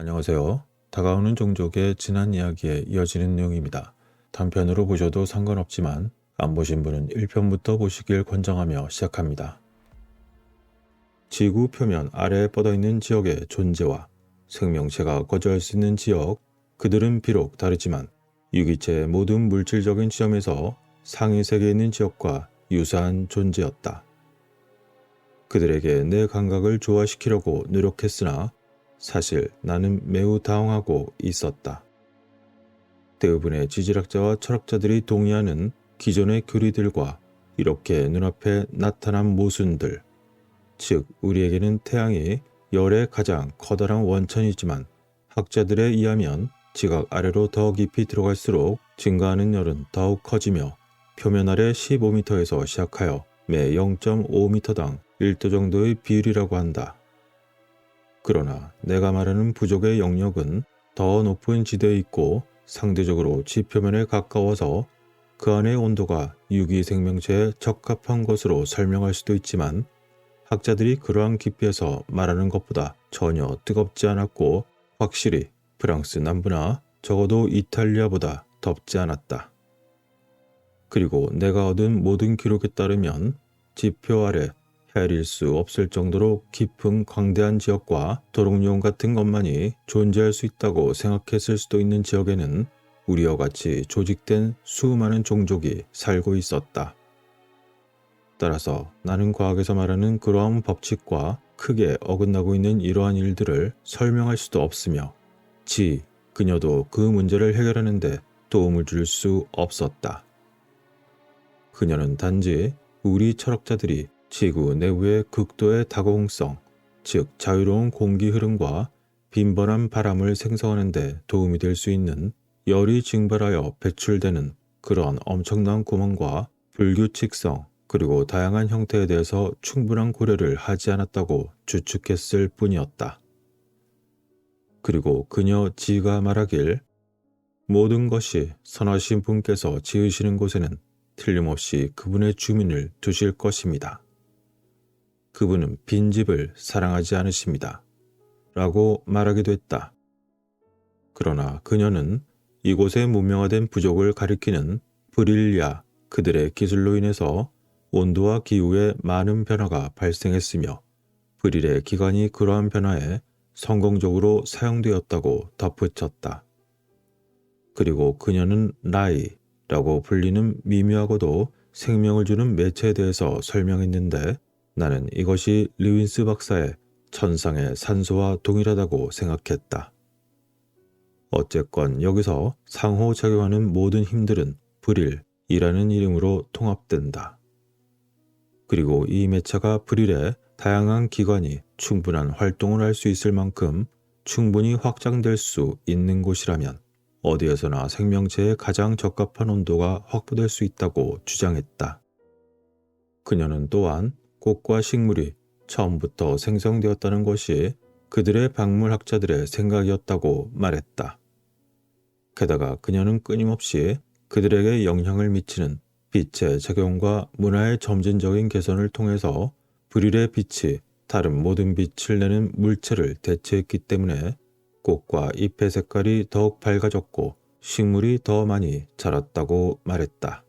안녕하세요. 다가오는 종족의 지난 이야기에 이어지는 내용입니다. 단편으로 보셔도 상관없지만 안 보신 분은 1편부터 보시길 권장하며 시작합니다. 지구 표면 아래에 뻗어 있는 지역의 존재와 생명체가 거주할 수 있는 지역, 그들은 비록 다르지만 유기체의 모든 물질적인 지점에서 상위 세계에 있는 지역과 유사한 존재였다. 그들에게 내 감각을 조화시키려고 노력했으나 사실 나는 매우 당황하고 있었다. 대부분의 지질학자와 철학자들이 동의하는 기존의 교리들과 이렇게 눈앞에 나타난 모순들, 즉 우리에게는 태양이 열의 가장 커다란 원천이지만 학자들에 의하면 지각 아래로 더 깊이 들어갈수록 증가하는 열은 더욱 커지며 표면 아래 15m에서 시작하여 매 0.5m당 1도 정도의 비율이라고 한다. 그러나 내가 말하는 부족의 영역은 더 높은 지대에 있고 상대적으로 지표면에 가까워서 그 안의 온도가 유기 생명체에 적합한 것으로 설명할 수도 있지만 학자들이 그러한 깊이에서 말하는 것보다 전혀 뜨겁지 않았고 확실히 프랑스 남부나 적어도 이탈리아보다 덥지 않았다. 그리고 내가 얻은 모든 기록에 따르면 지표 아래 헤아릴 수 없을 정도로 깊은 광대한 지역과 도롱뇽 같은 것만이 존재할 수 있다고 생각했을 수도 있는 지역에는 우리와 같이 조직된 수많은 종족이 살고 있었다. 따라서 나는 과학에서 말하는 그러한 법칙과 크게 어긋나고 있는 이러한 일들을 설명할 수도 없으며 지, 그녀도 그 문제를 해결하는데 도움을 줄 수 없었다. 그녀는 단지 우리 철학자들이 지구 내부의 극도의 다공성, 즉 자유로운 공기 흐름과 빈번한 바람을 생성하는 데 도움이 될 수 있는 열이 증발하여 배출되는 그런 엄청난 구멍과 불규칙성 그리고 다양한 형태에 대해서 충분한 고려를 하지 않았다고 추측했을 뿐이었다. 그리고 그녀 지가 말하길 모든 것이 선하신 분께서 지으시는 곳에는 틀림없이 그분의 주민을 두실 것입니다. 그분은 빈집을 사랑하지 않으십니다. 라고 말하기도 했다. 그러나 그녀는 이곳에 문명화된 부족을 가리키는 브릴야 그들의 기술로 인해서 온도와 기후에 많은 변화가 발생했으며 브릴의 기관이 그러한 변화에 성공적으로 사용되었다고 덧붙였다. 그리고 그녀는 라이라고 불리는 미묘하고도 생명을 주는 매체에 대해서 설명했는데 나는 이것이 르윈스 박사의 천상의 산소와 동일하다고 생각했다. 어쨌건 여기서 상호작용하는 모든 힘들은 브릴이라는 이름으로 통합된다. 그리고 이 매체가 브릴의 다양한 기관이 충분한 활동을 할 수 있을 만큼 충분히 확장될 수 있는 곳이라면 어디에서나 생명체에 가장 적합한 온도가 확보될 수 있다고 주장했다. 그녀는 또한 꽃과 식물이 처음부터 생성되었다는 것이 그들의 박물학자들의 생각이었다고 말했다. 게다가 그녀는 끊임없이 그들에게 영향을 미치는 빛의 작용과 문화의 점진적인 개선을 통해서 브릴의 빛이 다른 모든 빛을 내는 물체를 대체했기 때문에 꽃과 잎의 색깔이 더욱 밝아졌고 식물이 더 많이 자랐다고 말했다.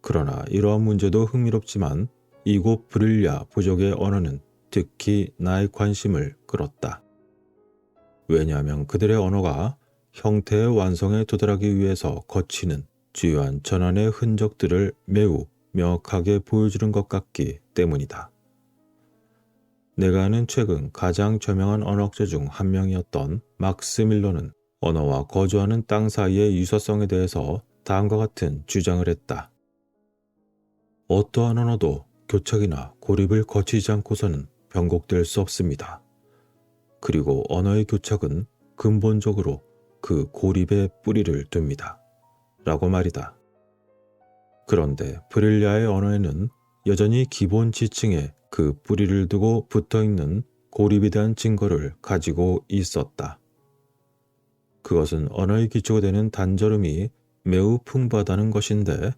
그러나 이러한 문제도 흥미롭지만 이곳 브릴야 부족의 언어는 특히 나의 관심을 끌었다. 왜냐하면 그들의 언어가 형태의 완성에 도달하기 위해서 거치는 주요한 전환의 흔적들을 매우 명확하게 보여주는 것 같기 때문이다. 내가 아는 최근 가장 저명한 언어학자 중 한 명이었던 막스 밀러는 언어와 거주하는 땅 사이의 유사성에 대해서 다음과 같은 주장을 했다. 어떠한 언어도 교착이나 고립을 거치지 않고서는 변곡될 수 없습니다. 그리고 언어의 교착은 근본적으로 그 고립에 뿌리를 둡니다. 라고 말이다. 그런데 브릴리아의 언어에는 여전히 기본 지층에 그 뿌리를 두고 붙어 있는 고립에 대한 증거를 가지고 있었다. 그것은 언어의 기초가 되는 단절음이 매우 풍부하다는 것인데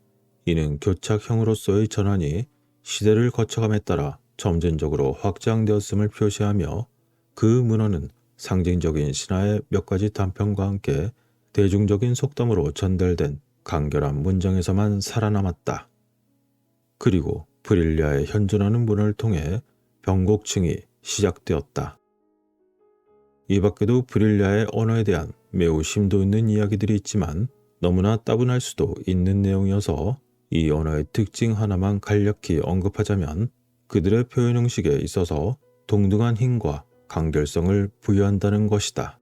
이는 교착형으로서의 전환이 시대를 거쳐감에 따라 점진적으로 확장되었음을 표시하며 그 문화는 상징적인 신화의 몇 가지 단편과 함께 대중적인 속담으로 전달된 간결한 문장에서만 살아남았다. 그리고 브릴리아의 현존하는 문화를 통해 병곡층이 시작되었다. 이 밖에도 브릴리아의 언어에 대한 매우 심도 있는 이야기들이 있지만 너무나 따분할 수도 있는 내용이어서 이 언어의 특징 하나만 간략히 언급하자면 그들의 표현 형식에 있어서 동등한 힘과 강결성을 부여한다는 것이다.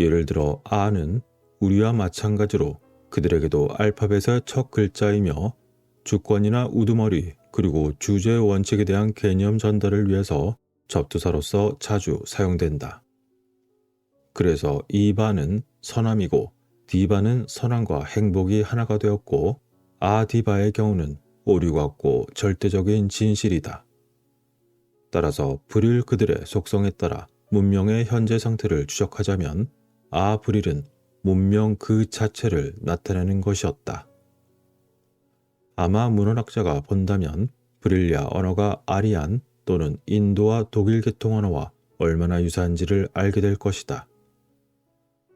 예를 들어 아는 우리와 마찬가지로 그들에게도 알파벳의 첫 글자이며 주권이나 우두머리 그리고 주제의 원칙에 대한 개념 전달을 위해서 접두사로서 자주 사용된다. 그래서 이바는 선함이고 디바는 선함과 행복이 하나가 되었고 아디바의 경우는 오류 같고 절대적인 진실이다. 따라서 불일 그들의 속성에 따라 문명의 현재 상태를 추적하자면 아브릴은 문명 그 자체를 나타내는 것이었다. 아마 문헌학자가 본다면 브릴리아 언어가 아리안 또는 인도와 독일 계통 언어와 얼마나 유사한지를 알게 될 것이다.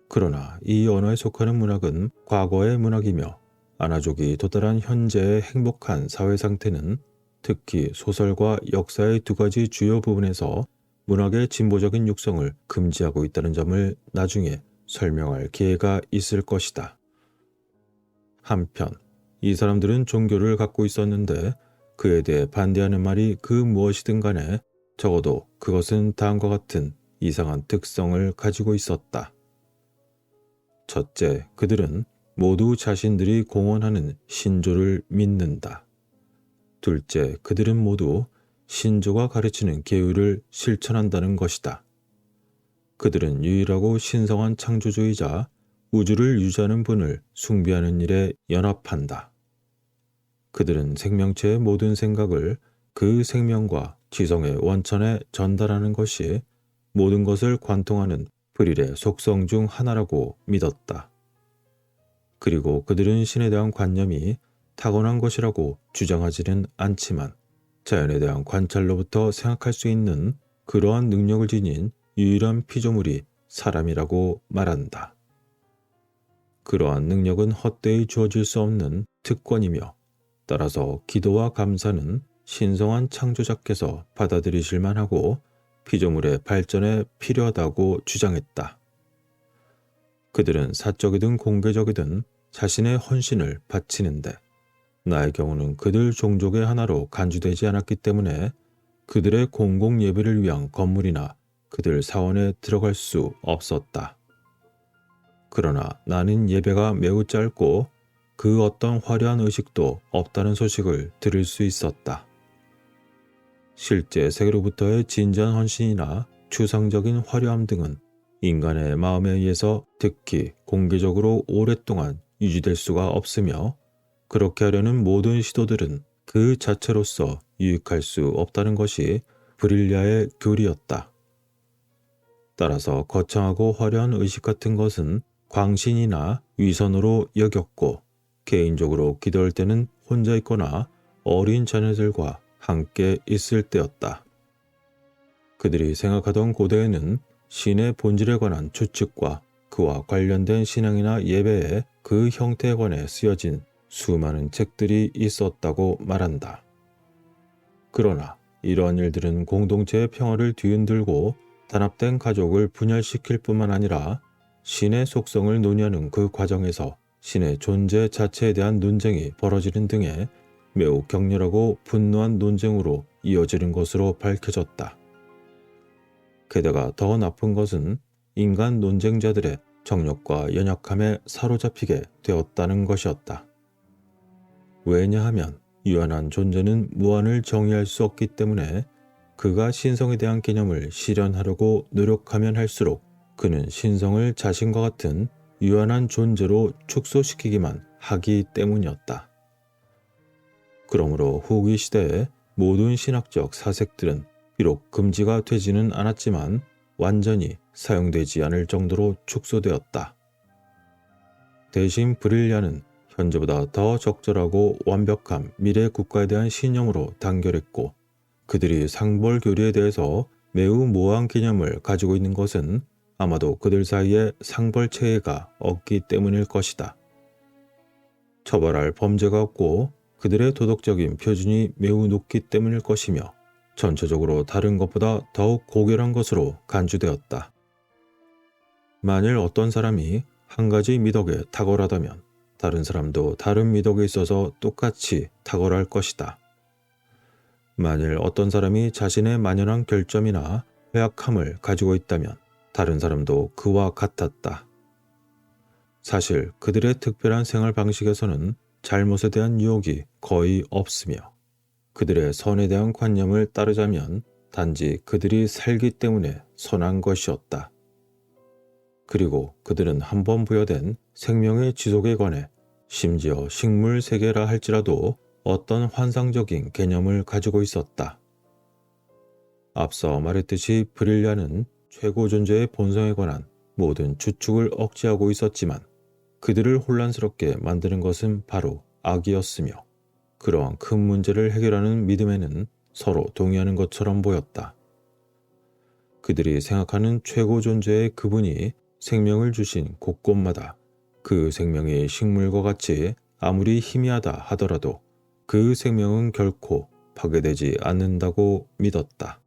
그러나 이 언어에 속하는 문학은 과거의 문학이며 아나족이 도달한 현재의 행복한 사회 상태는 특히 소설과 역사의 두 가지 주요 부분에서 문학의 진보적인 육성을 금지하고 있다는 점을 나중에 설명할 기회가 있을 것이다. 한편 이 사람들은 종교를 갖고 있었는데 그에 대해 반대하는 말이 그 무엇이든 간에 적어도 그것은 다음과 같은 이상한 특성을 가지고 있었다. 첫째, 그들은 모두 자신들이 공언하는 신조를 믿는다. 둘째, 그들은 모두 신조가 가르치는 계율을 실천한다는 것이다. 그들은 유일하고 신성한 창조주의자 우주를 유지하는 분을 숭배하는 일에 연합한다. 그들은 생명체의 모든 생각을 그 생명과 지성의 원천에 전달하는 것이 모든 것을 관통하는 브릴의 속성 중 하나라고 믿었다. 그리고 그들은 신에 대한 관념이 타고난 것이라고 주장하지는 않지만 자연에 대한 관찰로부터 생각할 수 있는 그러한 능력을 지닌 유일한 피조물이 사람이라고 말한다. 그러한 능력은 헛되이 주어질 수 없는 특권이며 따라서 기도와 감사는 신성한 창조자께서 받아들이실 만하고 피조물의 발전에 필요하다고 주장했다. 그들은 사적이든 공개적이든 자신의 헌신을 바치는데 나의 경우는 그들 종족의 하나로 간주되지 않았기 때문에 그들의 공공 예배를 위한 건물이나 그들 사원에 들어갈 수 없었다. 그러나 나는 예배가 매우 짧고 그 어떤 화려한 의식도 없다는 소식을 들을 수 있었다. 실제 세계로부터의 진지한 헌신이나 추상적인 화려함 등은 인간의 마음에 의해서 특히 공개적으로 오랫동안 유지될 수가 없으며 그렇게 하려는 모든 시도들은 그 자체로서 유익할 수 없다는 것이 브릴리아의 교리였다. 따라서 거창하고 화려한 의식 같은 것은 광신이나 위선으로 여겼고 개인적으로 기도할 때는 혼자 있거나 어린 자녀들과 함께 있을 때였다. 그들이 생각하던 고대에는 신의 본질에 관한 추측과 그와 관련된 신앙이나 예배의 그 형태에 관해 쓰여진 수많은 책들이 있었다고 말한다. 그러나 이러한 일들은 공동체의 평화를 뒤흔들고 단합된 가족을 분열시킬 뿐만 아니라 신의 속성을 논의하는 그 과정에서 신의 존재 자체에 대한 논쟁이 벌어지는 등의 매우 격렬하고 분노한 논쟁으로 이어지는 것으로 밝혀졌다. 게다가 더 나쁜 것은 인간 논쟁자들의 정력과 연약함에 사로잡히게 되었다는 것이었다. 왜냐하면 유한한 존재는 무한을 정의할 수 없기 때문에 그가 신성에 대한 개념을 실현하려고 노력하면 할수록 그는 신성을 자신과 같은 유한한 존재로 축소시키기만 하기 때문이었다. 그러므로 후기 시대의 모든 신학적 사색들은 비록 금지가 되지는 않았지만 완전히 사용되지 않을 정도로 축소되었다. 대신 브릴리아는 현재보다 더 적절하고 완벽한 미래 국가에 대한 신념으로 단결했고 그들이 상벌 교리에 대해서 매우 모호한 개념을 가지고 있는 것은 아마도 그들 사이에 상벌체계가 없기 때문일 것이다. 처벌할 범죄가 없고 그들의 도덕적인 표준이 매우 높기 때문일 것이며 전체적으로 다른 것보다 더욱 고결한 것으로 간주되었다. 만일 어떤 사람이 한 가지 미덕에 탁월하다면 다른 사람도 다른 미덕에 있어서 똑같이 탁월할 것이다. 만일 어떤 사람이 자신의 만연한 결점이나 회악함을 가지고 있다면 다른 사람도 그와 같았다. 사실 그들의 특별한 생활 방식에서는 잘못에 대한 유혹이 거의 없으며 그들의 선에 대한 관념을 따르자면 단지 그들이 살기 때문에 선한 것이었다. 그리고 그들은 한 번 부여된 생명의 지속에 관해 심지어 식물 세계라 할지라도 어떤 환상적인 개념을 가지고 있었다. 앞서 말했듯이 브릴리아는 최고 존재의 본성에 관한 모든 추측을 억제하고 있었지만 그들을 혼란스럽게 만드는 것은 바로 악이었으며 그러한 큰 문제를 해결하는 믿음에는 서로 동의하는 것처럼 보였다. 그들이 생각하는 최고 존재의 그분이 생명을 주신 곳곳마다 그 생명이 식물과 같이 아무리 희미하다 하더라도 그 생명은 결코 파괴되지 않는다고 믿었다.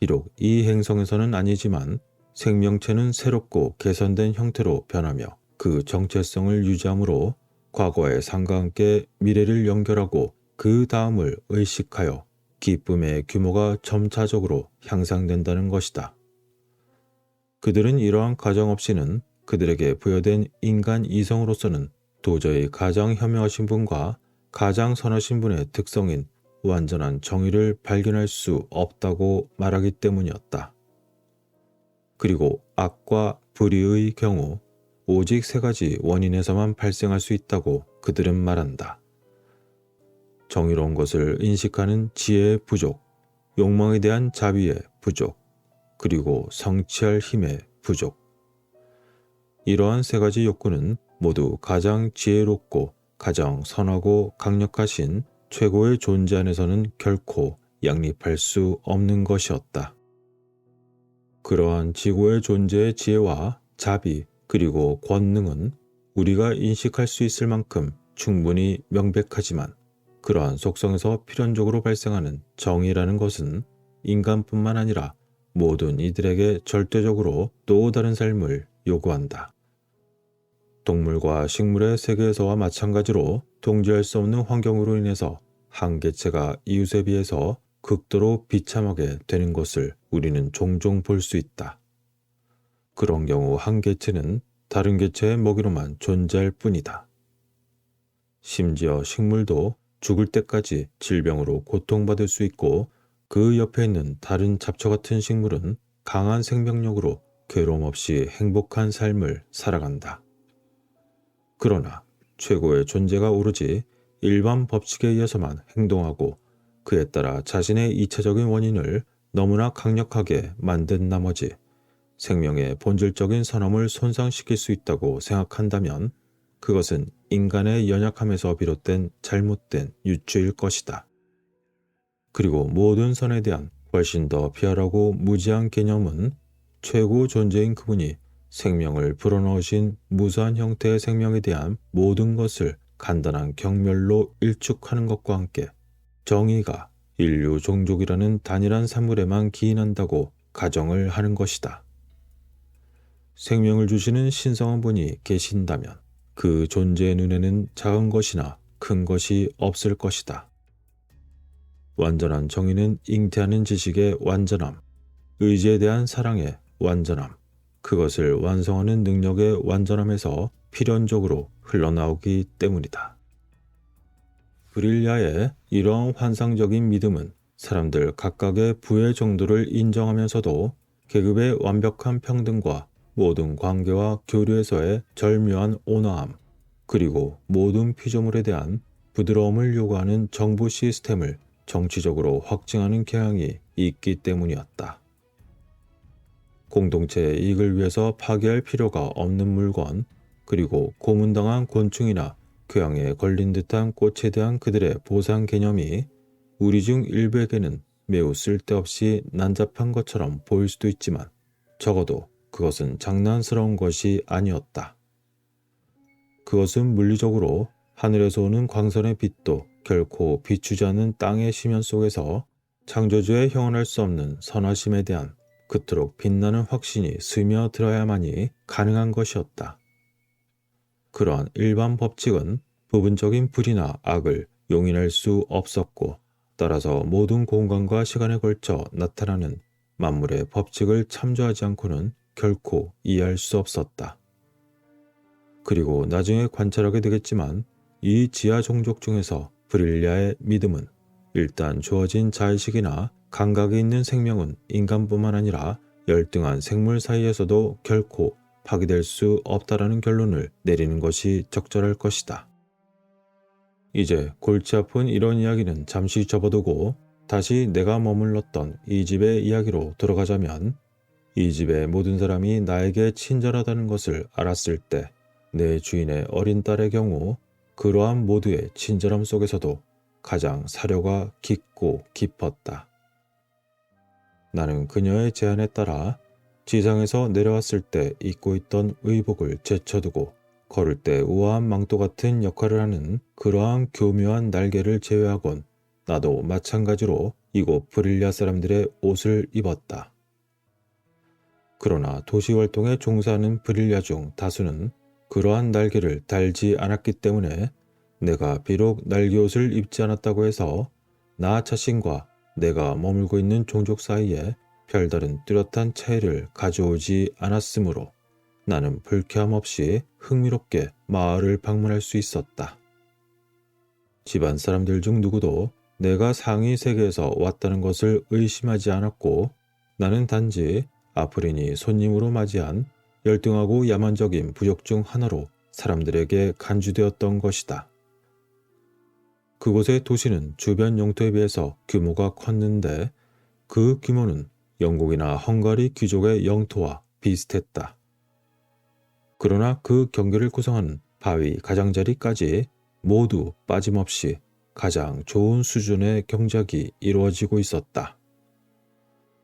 비록 이 행성에서는 아니지만 생명체는 새롭고 개선된 형태로 변하며 그 정체성을 유지함으로 과거의 상과 함께 미래를 연결하고 그 다음을 의식하여 기쁨의 규모가 점차적으로 향상된다는 것이다. 그들은 이러한 가정 없이는 그들에게 부여된 인간 이성으로서는 도저히 가장 현명하신 분과 가장 선하신 분의 특성인 완전한 정의를 발견할 수 없다고 말하기 때문이었다. 그리고 악과 불의의 경우 오직 세 가지 원인에서만 발생할 수 있다고 그들은 말한다. 정의로운 것을 인식하는 지혜의 부족, 욕망에 대한 자비의 부족, 그리고 성취할 힘의 부족. 이러한 세 가지 욕구는 모두 가장 지혜롭고 가장 선하고 강력하신 최고의 존재 안에서는 결코 양립할 수 없는 것이었다. 그러한 지구의 존재의 지혜와 자비 그리고 권능은 우리가 인식할 수 있을 만큼 충분히 명백하지만 그러한 속성에서 필연적으로 발생하는 정의라는 것은 인간뿐만 아니라 모든 이들에게 절대적으로 또 다른 삶을 요구한다. 동물과 식물의 세계에서와 마찬가지로 동지할 수 없는 환경으로 인해서 한 개체가 이웃에 비해서 극도로 비참하게 되는 것을 우리는 종종 볼 수 있다. 그런 경우 한 개체는 다른 개체의 먹이로만 존재할 뿐이다. 심지어 식물도 죽을 때까지 질병으로 고통받을 수 있고 그 옆에 있는 다른 잡초 같은 식물은 강한 생명력으로 괴로움 없이 행복한 삶을 살아간다. 그러나 최고의 존재가 오로지 일반 법칙에 의해서만 행동하고 그에 따라 자신의 이차적인 원인을 너무나 강력하게 만든 나머지 생명의 본질적인 선함을 손상시킬 수 있다고 생각한다면 그것은 인간의 연약함에서 비롯된 잘못된 유추일 것이다. 그리고 모든 선에 대한 훨씬 더 비열하고 무지한 개념은 최고 존재인 그분이 생명을 불어넣으신 무수한 형태의 생명에 대한 모든 것을 간단한 경멸로 일축하는 것과 함께 정의가 인류 종족이라는 단일한 산물에만 기인한다고 가정을 하는 것이다. 생명을 주시는 신성한 분이 계신다면 그 존재의 눈에는 작은 것이나 큰 것이 없을 것이다. 완전한 정의는 잉태하는 지식의 완전함, 의지에 대한 사랑의 완전함, 그것을 완성하는 능력의 완전함에서 필연적으로 흘러나오기 때문이다. 브릴리아의 이러한 환상적인 믿음은 사람들 각각의 부의 정도를 인정하면서도 계급의 완벽한 평등과 모든 관계와 교류에서의 절묘한 온화함, 그리고 모든 피조물에 대한 부드러움을 요구하는 정부 시스템을 정치적으로 확증하는 경향이 있기 때문이었다. 공동체의 이익을 위해서 파괴할 필요가 없는 물건, 그리고 고문당한 곤충이나 교양에 걸린 듯한 꽃에 대한 그들의 보상 개념이 우리 중 일부에게는 매우 쓸데없이 난잡한 것처럼 보일 수도 있지만 적어도 그것은 장난스러운 것이 아니었다. 그것은 물리적으로 하늘에서 오는 광선의 빛도 결코 비추지 않는 땅의 심연 속에서 창조주의 형언할 수 없는 선하심에 대한 그토록 빛나는 확신이 스며들어야만이 가능한 것이었다. 그러한 일반 법칙은 부분적인 불이나 악을 용인할 수 없었고 따라서 모든 공간과 시간에 걸쳐 나타나는 만물의 법칙을 참조하지 않고는 결코 이해할 수 없었다. 그리고 나중에 관찰하게 되겠지만 이 지하 종족 중에서 브릴리아의 믿음은 일단 주어진 자의식이나 감각이 있는 생명은 인간뿐만 아니라 열등한 생물 사이에서도 결코 파괴될 수 없다라는 결론을 내리는 것이 적절할 것이다. 이제 골치 아픈 이런 이야기는 잠시 접어두고 다시 내가 머물렀던 이 집의 이야기로 돌아가자면 이 집의 모든 사람이 나에게 친절하다는 것을 알았을 때 내 주인의 어린 딸의 경우 그러한 모두의 친절함 속에서도 가장 사려가 깊고 깊었다. 나는 그녀의 제안에 따라 지상에서 내려왔을 때 입고 있던 의복을 제쳐두고 걸을 때 우아한 망토 같은 역할을 하는 그러한 교묘한 날개를 제외하곤 나도 마찬가지로 이곳 브릴리아 사람들의 옷을 입었다. 그러나 도시 활동에 종사하는 브릴리아 중 다수는 그러한 날개를 달지 않았기 때문에 내가 비록 날개옷을 입지 않았다고 해서 나 자신과 내가 머물고 있는 종족 사이에 별다른 뚜렷한 차이를 가져오지 않았으므로 나는 불쾌함 없이 흥미롭게 마을을 방문할 수 있었다. 집안 사람들 중 누구도 내가 상위 세계에서 왔다는 것을 의심하지 않았고 나는 단지 아프린이 손님으로 맞이한 열등하고 야만적인 부족 중 하나로 사람들에게 간주되었던 것이다. 그곳의 도시는 주변 영토에 비해서 규모가 컸는데 그 규모는 영국이나 헝가리 귀족의 영토와 비슷했다. 그러나 그 경계를 구성하는 바위 가장자리까지 모두 빠짐없이 가장 좋은 수준의 경작이 이루어지고 있었다.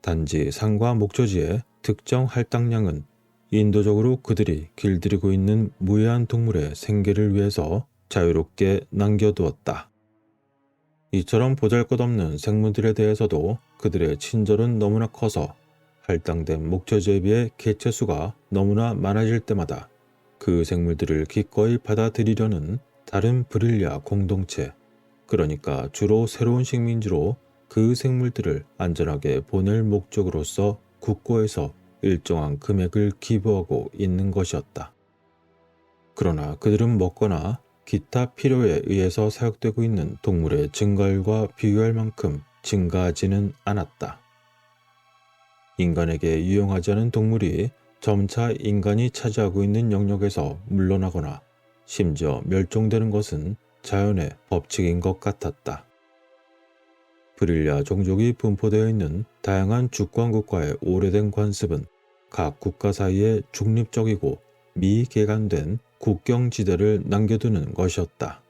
단지 산과 목조지의 특정 할당량은 인도적으로 그들이 길들이고 있는 무해한 동물의 생계를 위해서 자유롭게 남겨두었다. 이처럼 보잘것없는 생물들에 대해서도 그들의 친절은 너무나 커서 할당된 목초지에 비해 개체수가 너무나 많아질 때마다 그 생물들을 기꺼이 받아들이려는 다른 브릴리아 공동체, 그러니까 주로 새로운 식민지로 그 생물들을 안전하게 보낼 목적으로서 국고에서 일정한 금액을 기부하고 있는 것이었다. 그러나 그들은 먹거나 기타 필요에 의해서 사육되고 있는 동물의 증가율과 비교할 만큼 증가하지는 않았다. 인간에게 유용하지 않은 동물이 점차 인간이 차지하고 있는 영역에서 물러나거나 심지어 멸종되는 것은 자연의 법칙인 것 같았다. 브릴리아 종족이 분포되어 있는 다양한 주권국과의 오래된 관습은 각 국가 사이에 중립적이고 미개간된 국경지대를 남겨두는 것이었다.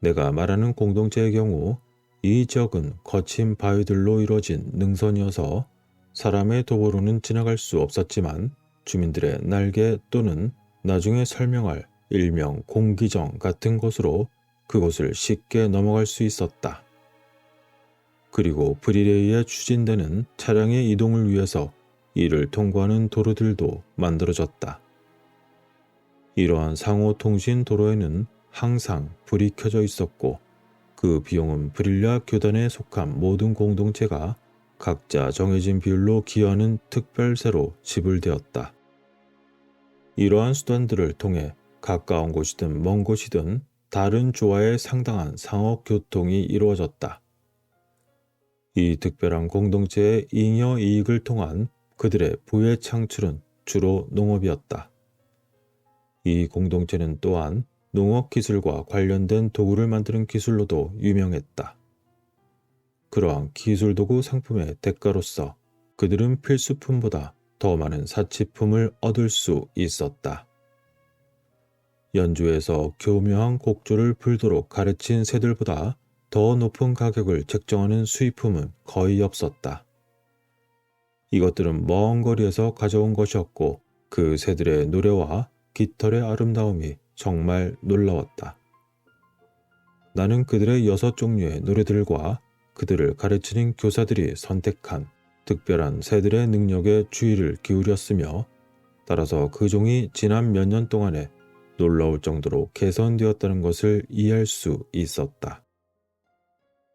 내가 말하는 공동체의 경우 이 지역은 거친 바위들로 이루어진 능선이어서 사람의 도보로는 지나갈 수 없었지만 주민들의 날개 또는 나중에 설명할 일명 공기정 같은 곳으로 그곳을 쉽게 넘어갈 수 있었다. 그리고 브리레이에 추진되는 차량의 이동을 위해서 이를 통과하는 도로들도 만들어졌다. 이러한 상호 통신 도로에는 항상 불이 켜져 있었고 그 비용은 브릴리아 교단에 속한 모든 공동체가 각자 정해진 비율로 기여하는 특별세로 지불되었다. 이러한 수단들을 통해 가까운 곳이든 먼 곳이든 다른 조화에 상당한 상업 교통이 이루어졌다. 이 특별한 공동체의 잉여 이익을 통한 그들의 부의 창출은 주로 농업이었다. 이 공동체는 또한 농업 기술과 관련된 도구를 만드는 기술로도 유명했다. 그러한 기술 도구 상품의 대가로서 그들은 필수품보다 더 많은 사치품을 얻을 수 있었다. 연주에서 교묘한 곡조를 불도록 가르친 새들보다 더 높은 가격을 책정하는 수입품은 거의 없었다. 이것들은 먼 거리에서 가져온 것이었고 그 새들의 노래와 깃털의 아름다움이 정말 놀라웠다. 나는 그들의 여섯 종류의 노래들과 그들을 가르치는 교사들이 선택한 특별한 새들의 능력에 주의를 기울였으며 따라서 그 종이 지난 몇 년 동안에 놀라울 정도로 개선되었다는 것을 이해할 수 있었다.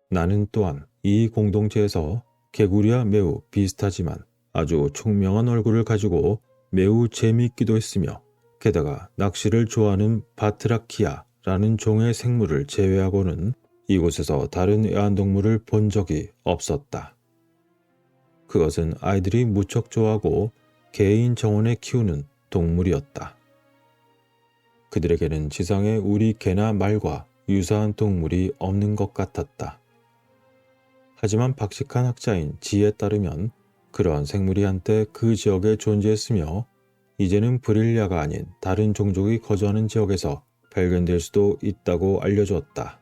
나는 또한 이 공동체에서 개구리와 매우 비슷하지만 아주 총명한 얼굴을 가지고 매우 재미있기도 했으며 게다가 낚시를 좋아하는 바트라키아라는 종의 생물을 제외하고는 이곳에서 다른 애완동물을 본 적이 없었다. 그것은 아이들이 무척 좋아하고 개인 정원에 키우는 동물이었다. 그들에게는 지상에 우리 개나 말과 유사한 동물이 없는 것 같았다. 하지만 박식한 학자인 지에 따르면 그러한 생물이 한때 그 지역에 존재했으며 이제는 브릴리아가 아닌 다른 종족이 거주하는 지역에서 발견될 수도 있다고 알려주었다.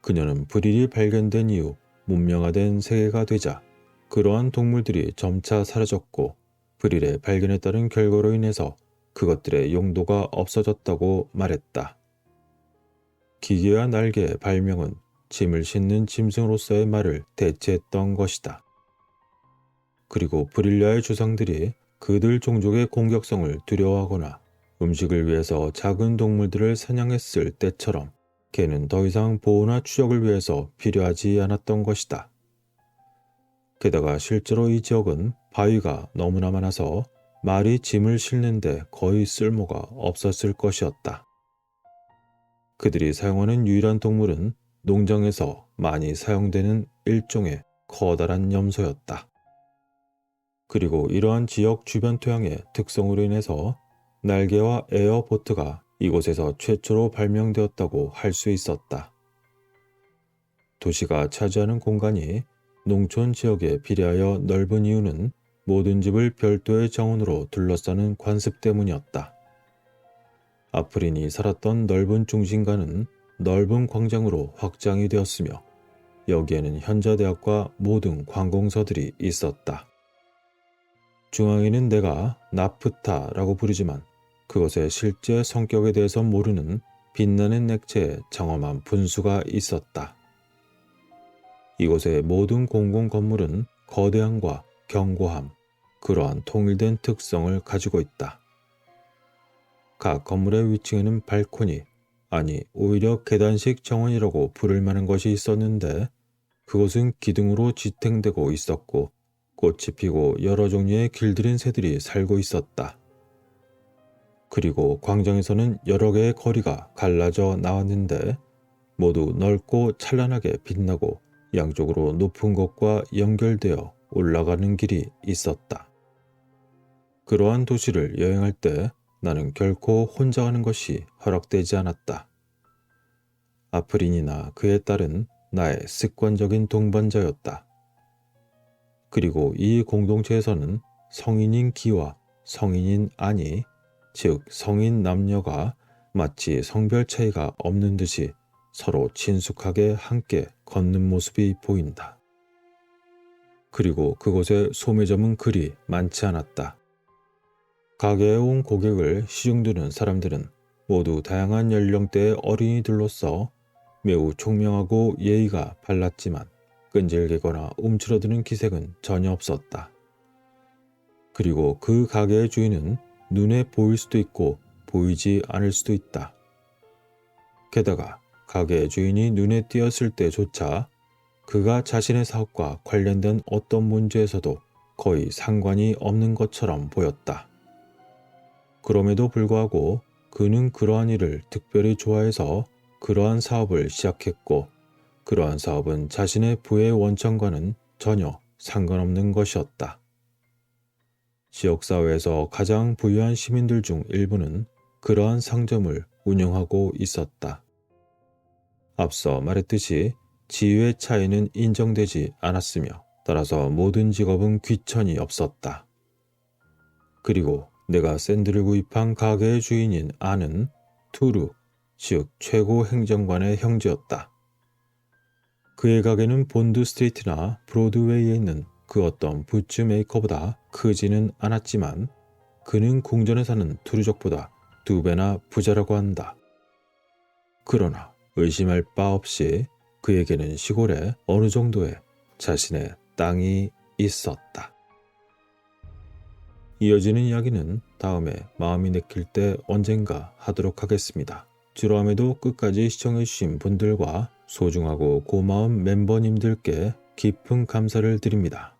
그녀는 브릴이 발견된 이후 문명화된 세계가 되자 그러한 동물들이 점차 사라졌고 브릴의 발견에 따른 결과로 인해서 그것들의 용도가 없어졌다고 말했다. 기계와 날개의 발명은 짐을 싣는 짐승으로서의 말을 대체했던 것이다. 그리고 브릴리아의 주상들이 그들 종족의 공격성을 두려워하거나 음식을 위해서 작은 동물들을 사냥했을 때처럼 개는 더 이상 보호나 추적을 위해서 필요하지 않았던 것이다. 게다가 실제로 이 지역은 바위가 너무나 많아서 말이 짐을 실는데 거의 쓸모가 없었을 것이었다. 그들이 사용하는 유일한 동물은 농장에서 많이 사용되는 일종의 커다란 염소였다. 그리고 이러한 지역 주변 토양의 특성으로 인해서 날개와 에어보트가 이곳에서 최초로 발명되었다고 할 수 있었다. 도시가 차지하는 공간이 농촌 지역에 비례하여 넓은 이유는 모든 집을 별도의 정원으로 둘러싸는 관습 때문이었다. 아프린이 살았던 넓은 중심가는 넓은 광장으로 확장이 되었으며 여기에는 현자대학과 모든 관공서들이 있었다. 중앙에는 내가 나프타라고 부르지만 그것의 실제 성격에 대해서 모르는 빛나는 액체의 장엄한 분수가 있었다. 이곳의 모든 공공 건물은 거대함과 견고함, 그러한 통일된 특성을 가지고 있다. 각 건물의 위층에는 발코니, 아니 오히려 계단식 정원이라고 부를 만한 것이 있었는데 그곳은 기둥으로 지탱되고 있었고 꽃이 피고 여러 종류의 길들인 새들이 살고 있었다. 그리고 광장에서는 여러 개의 거리가 갈라져 나왔는데 모두 넓고 찬란하게 빛나고 양쪽으로 높은 곳과 연결되어 올라가는 길이 있었다. 그러한 도시를 여행할 때 나는 결코 혼자 가는 것이 허락되지 않았다. 아프린이나 그의 딸은 나의 습관적인 동반자였다. 그리고 이 공동체에서는 성인인 기와 성인인 아니, 즉 성인 남녀가 마치 성별 차이가 없는 듯이 서로 친숙하게 함께 걷는 모습이 보인다. 그리고 그곳에 소매점은 그리 많지 않았다. 가게에 온 고객을 시중드는 사람들은 모두 다양한 연령대의 어린이들로서 매우 총명하고 예의가 발랐지만 끈질기거나 움츠러드는 기색은 전혀 없었다. 그리고 그 가게의 주인은 눈에 보일 수도 있고 보이지 않을 수도 있다. 게다가 가게 주인이 눈에 띄었을 때조차 그가 자신의 사업과 관련된 어떤 문제에서도 거의 상관이 없는 것처럼 보였다. 그럼에도 불구하고 그는 그러한 일을 특별히 좋아해서 그러한 사업을 시작했고 그러한 사업은 자신의 부의 원천과는 전혀 상관없는 것이었다. 지역사회에서 가장 부유한 시민들 중 일부는 그러한 상점을 운영하고 있었다. 앞서 말했듯이 지위의 차이는 인정되지 않았으며 따라서 모든 직업은 귀천이 없었다. 그리고 내가 샌드를 구입한 가게의 주인인 아는 투르, 즉 최고 행정관의 형제였다. 그의 가게는 본드 스트리트나 브로드웨이에 있는 그 어떤 부츠 메이커보다 크지는 않았지만 그는 궁전에 사는 투르족보다 두 배나 부자라고 한다. 그러나 의심할 바 없이 그에게는 시골에 어느 정도의 자신의 땅이 있었다. 이어지는 이야기는 다음에 마음이 내킬 때 언젠가 하도록 하겠습니다. 지루함에도 끝까지 시청해주신 분들과 소중하고 고마운 멤버님들께 깊은 감사를 드립니다.